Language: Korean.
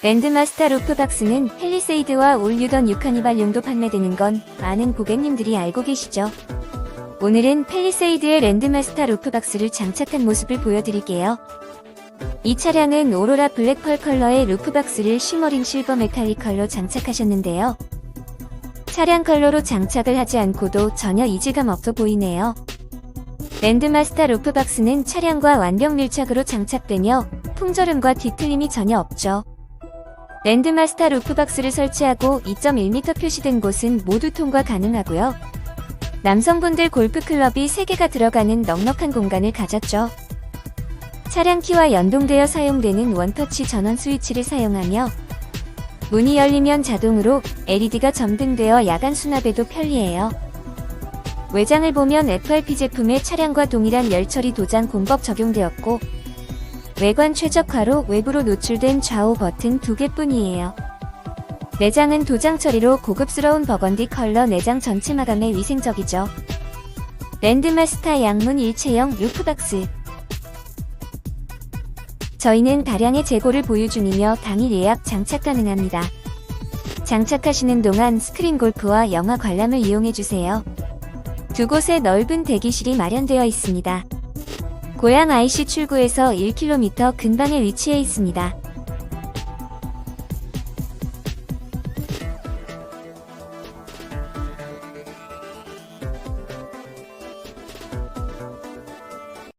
랜드마스터 루프박스는 펠리세이드와 올유던 유카니발용도 판매되는 건 많은 고객님들이 알고 계시죠? 오늘은 펠리세이드의 랜드마스터 루프박스를 장착한 모습을 보여드릴게요. 이 차량은 오로라 블랙펄 컬러의 루프박스를 쉬머링 실버 메탈릭 컬러 장착하셨는데요. 차량 컬러로 장착을 하지 않고도 전혀 이질감 없어 보이네요. 랜드마스터 루프박스는 차량과 완벽 밀착으로 장착되며 풍절음과 뒤틀림이 전혀 없죠. 랜드마스터 루프박스를 설치하고 2.1m 표시된 곳은 모두 통과 가능하고요. 남성분들 골프클럽이 3개가 들어가는 넉넉한 공간을 가졌죠. 차량 키와 연동되어 사용되는 원터치 전원 스위치를 사용하며 문이 열리면 자동으로 LED가 점등되어 야간 수납에도 편리해요. 외장을 보면 FRP 제품의 차량과 동일한 열처리 도장 공법 적용되었고 외관 최적화로 외부로 노출된 좌우 버튼 두 개뿐이에요. 내장은 도장 처리로 고급스러운 버건디 컬러 내장 전체 마감에 위생적이죠. 랜드마스터 양문 일체형 루프박스 저희는 다량의 재고를 보유 중이며 당일 예약 장착 가능합니다. 장착하시는 동안 스크린 골프와 영화 관람을 이용해주세요. 두 곳에 넓은 대기실이 마련되어 있습니다. 고양 IC 출구에서 1km 근방에 위치해 있습니다.